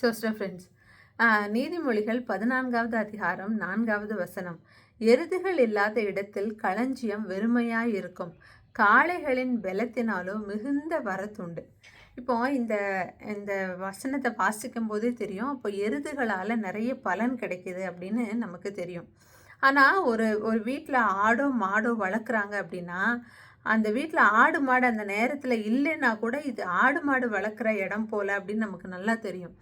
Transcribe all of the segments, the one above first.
Zoster friends நீதிமொழிகள் பதினான்காவது அதிகாரம் நான்காவது வசனம். எருதுகள் இல்லாத இடத்தில் களஞ்சியம் வெறுமையாக இருக்கும் காளைகளின் பலத்தினாலோ மிகுந்த வரத்துண்டு. இப்போ இந்த இந்த வசனத்தை வாசிக்கும் போதே தெரியும். அப்போ எருதுகளால் நிறைய பலன் கிடைக்கிது அப்படின்னு நமக்கு தெரியும். ஆனால் ஒரு ஒரு வீட்டில் ஆடோ மாடோ வளர்க்குறாங்க அப்படின்னா அந்த வீட்டில் ஆடு மாடு அந்த நேரத்தில் இல்லைன்னா கூட இது ஆடு மாடு வளர்க்குற இடம் போல் அப்படின்னு நமக்கு நல்லா தெரியும்.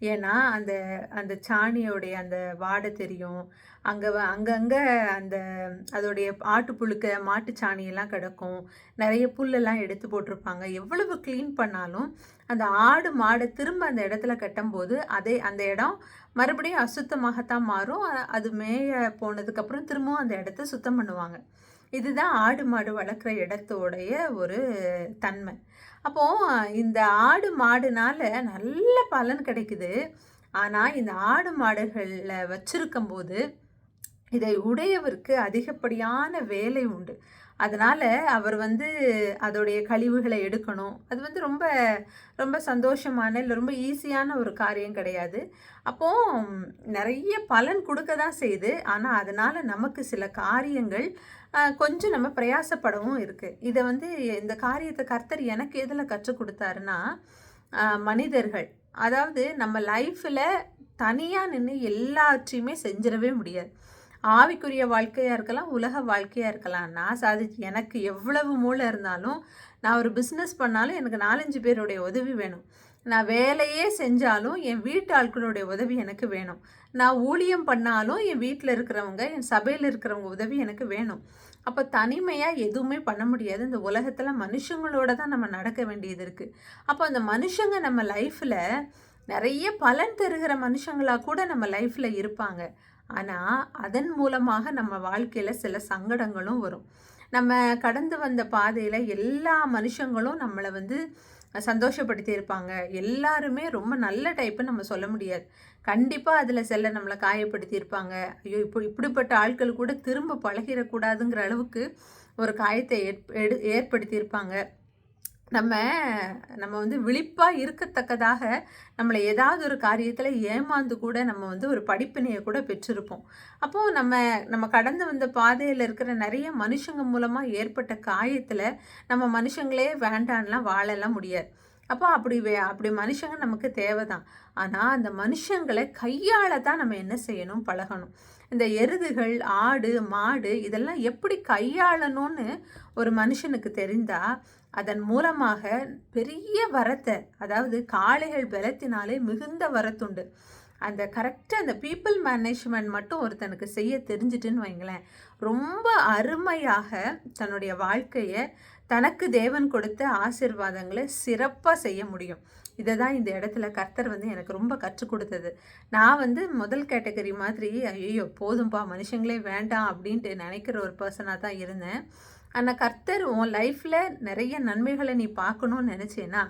ஏன்னா அந்த அந்த சாணியோடைய அந்த வாடை தெரியும். அங்கே அங்கங்கே அந்த அதோடைய ஆட்டு புழுக்க மாட்டு சாணியெல்லாம் கிடக்கும். நிறைய புல்லெல்லாம் எடுத்து போட்டிருப்பாங்க. எவ்வளவு க்ளீன் பண்ணாலும் அந்த ஆடு மாடை திரும்ப அந்த இடத்துல கட்டும்போது அதே அந்த இடம் மறுபடியும் அசுத்தமாகத்தான் மாறும். அது மேய போனதுக்கப்புறம் திரும்பவும் அந்த இடத்த சுத்தம் பண்ணுவாங்க. இதுதான் ஆடு மாடு வளர்க்குற இடத்தோடைய ஒரு தன்மை. அப்போது இந்த ஆடு மாடுனால நல்ல பலன் கிடைக்குது. ஆனால் இந்த ஆடு மாடுகளில் வச்சுருக்கும் போது இதை உடையவருக்கு அதிகப்படியான வேலை உண்டு. அதனால் அவர் வந்து அதோடைய கழிவுகளை எடுக்கணும். அது வந்து ரொம்ப ரொம்ப சந்தோஷமான இல்லை ரொம்ப ஈஸியான ஒரு காரியம் கிடையாது. அப்போது நிறைய பலன் கொடுக்க தான் செய்யுது. ஆனால் அதனால் நமக்கு சில காரியங்கள் கொஞ்சம் நம்ம பிரயாசப்படவும் இருக்குது இதை வந்து இந்த காரியத்தை கர்த்தர் எனக்கு எதில் கற்றுக் கொடுத்தாருன்னா மனிதர்கள். அதாவது நம்ம லைஃப்பில் தனியாக நின்று எல்லாத்தையுமே செஞ்சிடவே முடியாது. ஆவிக்குரிய வாழ்க்கையாக இருக்கலாம் உலக வாழ்க்கையாக இருக்கலாம். நான் சாதிச்சு எனக்கு எவ்வளவு மூளை இருந்தாலும் நான் ஒரு பிஸ்னஸ் பண்ணாலும் எனக்கு நாலஞ்சு பேருடைய உதவி வேணும். நான் வேலையே செஞ்சாலும் என் வீட்டு ஆட்களுடைய உதவி எனக்கு வேணும். நான் ஊழியம் பண்ணாலும் என் வீட்டில் இருக்கிறவங்க என் சபையில் இருக்கிறவங்க உதவி எனக்கு வேணும். அப்போ தனிமையாக எதுவுமே பண்ண முடியாது. இந்த உலகத்தில் மனுஷங்களோட தான் நம்ம நடக்க வேண்டியது இருக்குது அப்போ அந்த மனுஷங்க நம்ம லைஃப்பில் நிறைய பலன் தருகிற மனுஷங்களாக கூட நம்ம லைஃப்பில் இருப்பாங்க. ஆனால் அதன் மூலமாக நம்ம வாழ்க்கையில் சில சங்கடங்களும் வரும். நம்ம கடந்து வந்த பாதையில் எல்லா மனுஷங்களும் நம்மளை வந்து சந்தோஷப்படுத்தி இருப்பாங்க. எல்லாருமே ரொம்ப நல்ல டைப்புன்னு நம்ம சொல்ல முடியாது. கண்டிப்பாக அதில் செல்ல நம்மளை காயப்படுத்தி இருப்பாங்க. ஐயோ இப்போ இப்படிப்பட்ட ஆட்கள் கூட திரும்ப பழகிடக்கூடாதுங்கிற அளவுக்கு ஒரு காயத்தை ஏற்படுத்தியிருப்பாங்க நம்ம நம்ம வந்து விழிப்பாக இருக்கத்தக்கதாக நம்மளை ஏதாவது ஒரு காரியத்தில் ஏமாந்து கூட நம்ம வந்து ஒரு படிப்பினையை கூட பெற்றிருப்போம். அப்போது நம்ம நம்ம கடந்து வந்த பாதையில் இருக்கிற நிறைய மனுஷங்க மூலமாக ஏற்பட்ட காயத்தில் நம்ம மனுஷங்களே வேண்டான்லாம் வாழலாம் முடியாது. அப்போ அப்படி வே அப்படி மனுஷங்க நமக்கு தேவை தான் ஆனால் அந்த மனுஷங்களை கையாள தான் நம்ம என்ன செய்யணும் பழகணும். இந்த எருதுகள் ஆடு மாடு இதெல்லாம் எப்படி கையாளணும்னு ஒரு மனுஷனுக்கு தெரிந்தால் அதன் மூலமாக பெரிய வரத்தை அதாவது காளைகள் பலத்தினாலே மிகுந்த வரத்துண்டு. அந்த கரெக்டாக அந்த பீப்புள் மேனேஜ்மெண்ட் மட்டும் ஒருத்தனுக்கு செய்ய தெரிஞ்சிட்டுன்னு வைங்களேன். ரொம்ப அருமையாக தன்னுடைய வாழ்க்கையை தனக்கு தேவன் கொடுத்த ஆசிர்வாதங்களை சிறப்பாக செய்ய முடியும். இதை தான் இந்த இடத்துல கர்த்தர் வந்து எனக்கு ரொம்ப கற்றுக் கொடுத்தது. நான் வந்து முதல் கேட்டகரி மாதிரி ஐயோ போதும்பா மனுஷங்களே வேண்டாம் அப்படின்ட்டு நினைக்கிற ஒரு பர்சனாக தான் இருந்தேன். ஆனால் கர்த்தர் உன் லைஃப்பில் நிறைய நன்மைகளை நீ பார்க்கணும்னு நினச்சேன்னா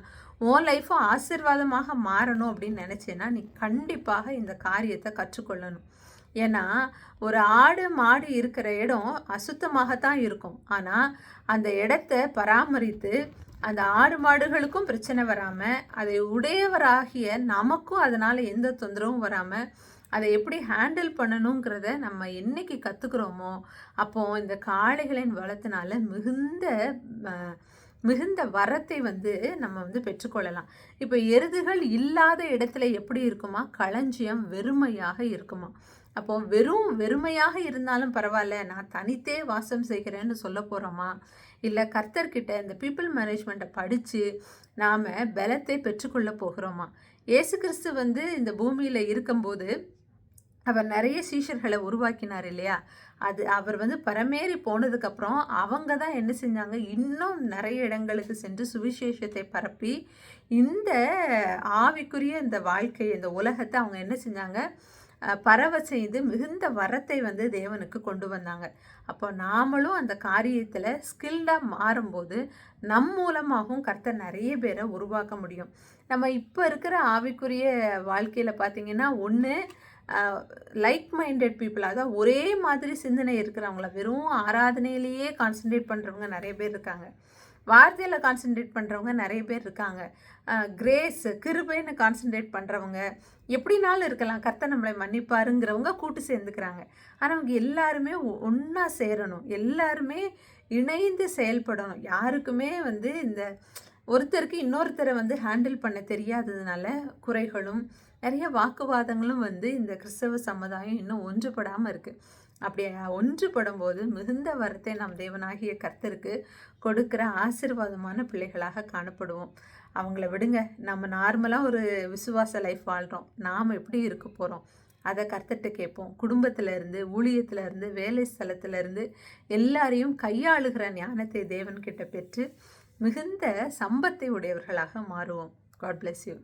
உன் லைஃப்பும் ஆசிர்வாதமாக மாறணும் அப்படின்னு நினச்சேன்னா நீ கண்டிப்பாக இந்த காரியத்தை கற்றுக்கொள்ளணும். ஏன்னா ஒரு ஆடு மாடு இருக்கிற இடம் அசுத்தமாகத்தான் இருக்கும். ஆனால் அந்த இடத்த பராமரித்து அந்த ஆடு மாடுகளுக்கும் பிரச்சனை வராமல் அதை உடையவராகிய நமக்கும் அதனால் எந்த தொந்தரவும் வராமல் அதை எப்படி ஹேண்டில் பண்ணணுங்கிறத நம்ம என்னைக்கு கற்றுக்குறோமோ அப்போது இந்த காளைகளின் வளத்தினால மிகுந்த மிகுந்த வரத்தை வந்து நம்ம வந்து பெற்றுக்கொள்ளலாம். இப்போ எருதுகள் இல்லாத இடத்துல எப்படி இருக்குமா? களஞ்சியம் வெறுமையாக இருக்குமா? அப்போ வெறும் வெறுமையாக இருந்தாலும் பரவாயில்ல நான் தனித்தே வாசம் செய்கிறேன்னு சொல்ல போகிறோமா இல்லை கர்த்தர்கிட்ட இந்த பீப்புள் மேனேஜ்மெண்ட்டை படித்து நாம் பலத்தை பெற்றுக்கொள்ள போகிறோமா? ஏசு கிறிஸ்து வந்து இந்த பூமியில் இருக்கும்போது அவர் நிறைய சீஷர்களை உருவாக்கினார் இல்லையா? அது அவர் வந்து பரமேறி போனதுக்கப்புறம் அவங்க தான் என்ன செஞ்சாங்க? இன்னும் நிறைய இடங்களுக்கு சென்று சுவிசேஷத்தை பரப்பி இந்த ஆவிக்குரிய இந்த வாழ்க்கை இந்த உலகத்தை அவங்க என்ன செஞ்சாங்க? பரவ செய்து மிகுந்த வரத்தை வந்து தேவனுக்கு கொண்டு வந்தாங்க. அப்போ நாமளும் அந்த காரியத்தில் ஸ்கில்டாக மாறும்போது நம் மூலமாகவும் கர்த்தர் நிறைய பேரை உருவாக்க முடியும். நம்ம இப்போ இருக்கிற ஆவிக்குரிய வாழ்க்கையில் பார்த்திங்கன்னா ஒன்று லைக் மைண்டட் பீப்புள் அதாவது ஒரே மாதிரி சிந்தனை இருக்கிறவங்கள வெறும் ஆராதனையிலேயே கான்சன்ட்ரேட் பண்ணுறவங்க நிறைய பேர் இருக்காங்க. வார்த்தையில் கான்சென்ட்ரேட் பண்ணுறவங்க நிறைய பேர் இருக்காங்க. கிரேஸ் கிருபைன்னு கான்சென்ட்ரேட் பண்ணுறவங்க எப்படினாலும் இருக்கலாம். கர்த்த நம்மளை மன்னிப்பாருங்கிறவங்க கூட்டு சேர்ந்துக்கிறாங்க. ஆனால் அவங்க எல்லாருமே ஒன்றா சேரணும். எல்லாருமே இணைந்து செயல்படணும். யாருக்குமே வந்து இந்த ஒருத்தருக்கு இன்னொருத்தரை வந்து ஹேண்டில் பண்ண தெரியாததுனால குறைகளும் நிறைய வாக்குவாதங்களும் வந்து இந்த கிறிஸ்தவ சமுதாயம் இன்னும் ஒன்றுபடாமல் இருக்குது அப்படி ஒன்றுபடும் போது மிகுந்த வரத்தை நாம் தேவனாகிய கர்த்தருக்கு கொடுக்குற ஆசிர்வாதமான பிள்ளைகளாக காணப்படுவோம். அவங்கள விடுங்க நம்ம நார்மலாக ஒரு விசுவாச லைஃப் வாழ்கிறோம் நாம் எப்படி இருக்க போகிறோம் அதை கர்த்தட்ட கேட்போம். குடும்பத்திலேருந்து ஊழியத்திலேருந்து வேலை ஸ்தலத்திலேருந்து எல்லாரையும் கையாளுகிற ஞானத்தை தேவன்கிட்ட பெற்று மிகுந்த சம்பத்தை உடையவர்களாக மாறுவோம். God bless you